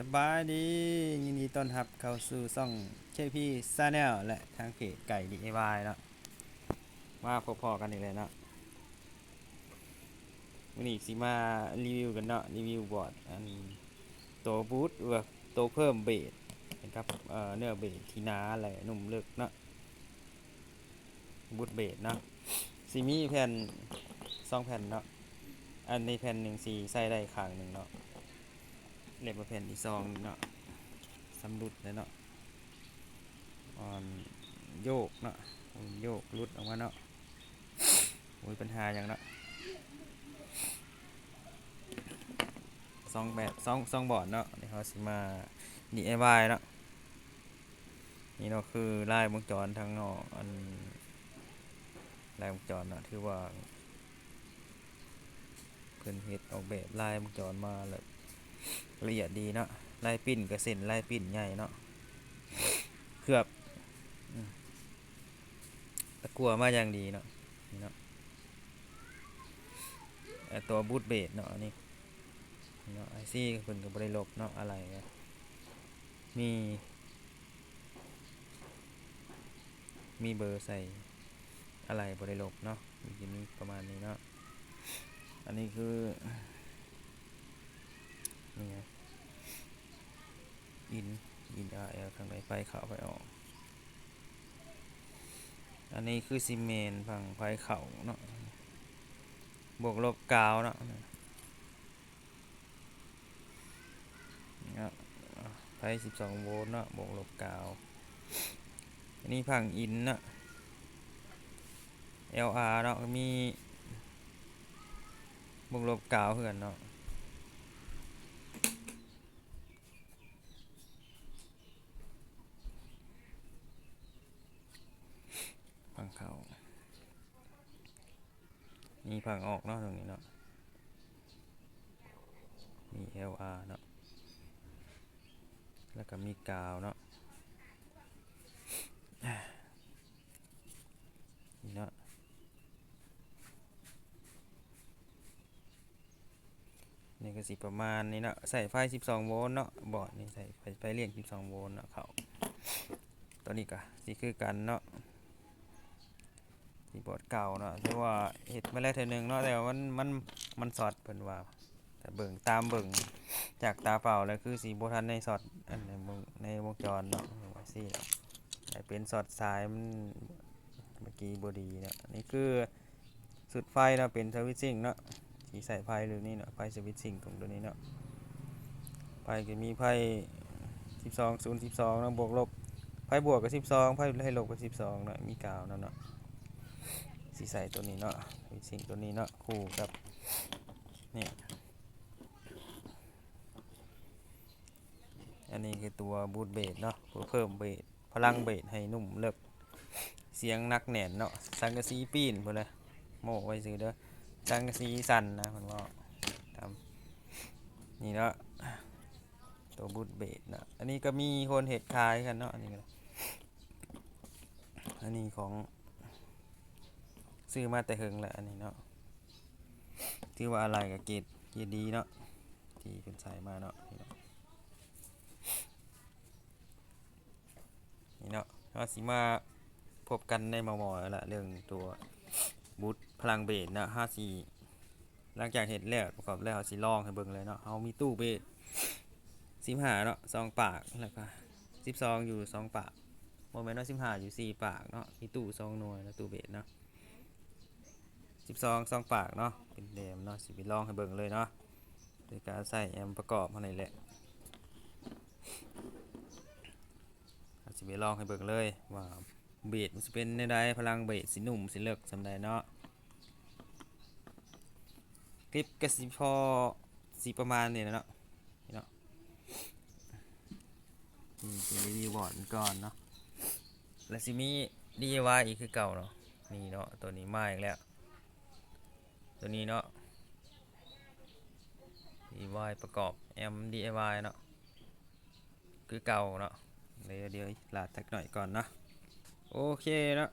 สบายดี ยินดีต้อนรับเข้าสู่ช่องเชพี่ซาแนลและทางเพจไก่ดีไอวายเนาะมาพอๆกันอีกเลยเนาะวันนี้สิมารีวิวกันเนาะรีวิวบอร์ดอันตัวบูทเออตัวเพิ่มเบสนะครับเอ่อเนื้อเบสที่หนาและนุ่มเลึกเนาะบูทเบสเนาะสิมีแผ่นสองแผ่นเนาะอันนี้แผ่นหนึ่งสีใส่ได้ข้างหนึ่งเนาะ เล็บแผ่นที่ซองเนาะสำรุดเลยเนาะอ่อนโยกเนาะอ่อนโยกรุดออกมาเนาะโอ้ยปัญหาอย่างเนาะซองแบบซองซองบอร์ดเนาะเดี๋ยวเขาสิมา DIY เนาะนี่เนาะคือลายวงจรทางนอกอันลายวงจรเนาะถือว่าเพิ่นเฮ็ดออกแบบลายวงจรมาแล้ว ละเอียดดีเนาะลายปิ้นกับเส้นลายปิ้นใหญ่เนาะเคลือบตะกัวมาอย่างดีเนาะนี่เนาะไอตัวบูทเบสเนาะนี่เนาะไอซี่เพิ่นกับบริลบเนาะอะไรมี มีเบอร์ใส่อะไรบริลบเนาะมีจะมีประมาณนี้เนาะอันนี้คือ นี่ไงอินอิน RL ทางไหนไฟเข้าไฟออก อันนี้คือซีเมนต์ฝั่งไฟเข่าเนาะบวกลบกาวเนาะนี่เนาะไฟ12โวลต์เนาะบวกลบกาว อันนี้ฝั่งอินเนาะ LR เนาะมีบวกลบกาวเพื่อนเนาะ ฝั่งเข้า มีฝั่งออกเนาะตรงนี้เนาะ มี LR เนาะ แล้วก็มีกาวเนาะนี่เนาะนี่ก็สิประมาณนี้เนาะใส่ไฟ 12 โวลต์เนาะบอร์ดนี่ใส่ไฟไฟเลี้ยง 12 โวลต์เนาะเขาตัวนี้ก็สิคือกันเนาะ คีย์บอร์ดเก่าเนาะแต่ว่าเห็ดมาแล้วเทอหนึงเนาะแต่ว่ามันมันมันสอดเพิ่นว่าแต่เบิ่งตามเบิ่งจากตาเปล่าแล้วคือสีบ่ทันในสอดอันในวงในวงจรเนาะว่าสิแต่เป็นสอดสายมันเมื่อกี้บดีเนาะอันนี้คือสุดไฟเนาะเป็นสวิตชิ่งเนาะที่ใส่ไฟหรือนี่เนาะไฟสวิตชิ่งตรงตัวนี้เนาะไฟก็มีไฟ12 0 12เนาะบวกลบไฟบวกกับ 12ไฟให้ลบกับ 12เนาะมีกาวเนาะเนาะ สีใส่ตัวนี้เนาะมีสิ่งตัวนี้เนาะคู่กับนี่อันนี้คือตัวบูทเบสเนาะเพื่อเพิ่มเบสพลังเบสให้นุ่มเลิกเสียงนักแน่นเนาะสังกะสีปีนไปเลยโม่ไว้ซื้อเด้อสังกะสีสั่นนะมันว่าทำนี่เนาะตัวบูทเบสเนาะอันนี้ก็มีคนเห็ดคายกันเนาะอันนี้ก็อันนี้ของ ซื้อมาแต่เฮงแหละอันนี้เนาะถือว่าอะไรกับเกรดเกรดดีเนาะที่เป็นสายมาเนาะนี่เนาะนี่เนาะเราสิมาพบกันในมอมอแล้วละเรื่องตัวบูทพลังเบสเนาะห้าสี่หลังจากเห็นแล้วประกอบแล้วเราสิลองให้เบิ่งเลยเนาะเรามีตู้เบสสิบห้าเนาะสองปากแล้วก็สิบสองอยู่สองปากโมเมนต์ว่าสิบห้าอยู่สี่ปากเนาะมีตู้สองหน่วยแล้วตู้เบสเนาะ สิบสองสองปากเนาะเป็นแดมเนาะสิไปลองให้เบิ่งเลยเนาะโดยการใส่แอมประกอบเท่านั้นแหละสิไปลองให้เบิ่งเลยว่าเบสมันจะเป็นในใดพลังเบสสิหนุ่มสิเลิกสำใดเนาะคลิปก็สิพอสิประมาณนี้แหละเนาะนี่เนาะนี่รีวิวบอร์ดก่อนเนาะแล้วสิมี DIY อีกคือเก่าเนาะนี่เนาะตัวนี้มาอีกแล้ว ตัวนี้เนาะ DIY ประกอบ M DIY เนาะ คือเก่าเนาะเดี๋ยวเดี๋ยวลาดสักหน่อยก่อนเนาะ โอเคเนาะ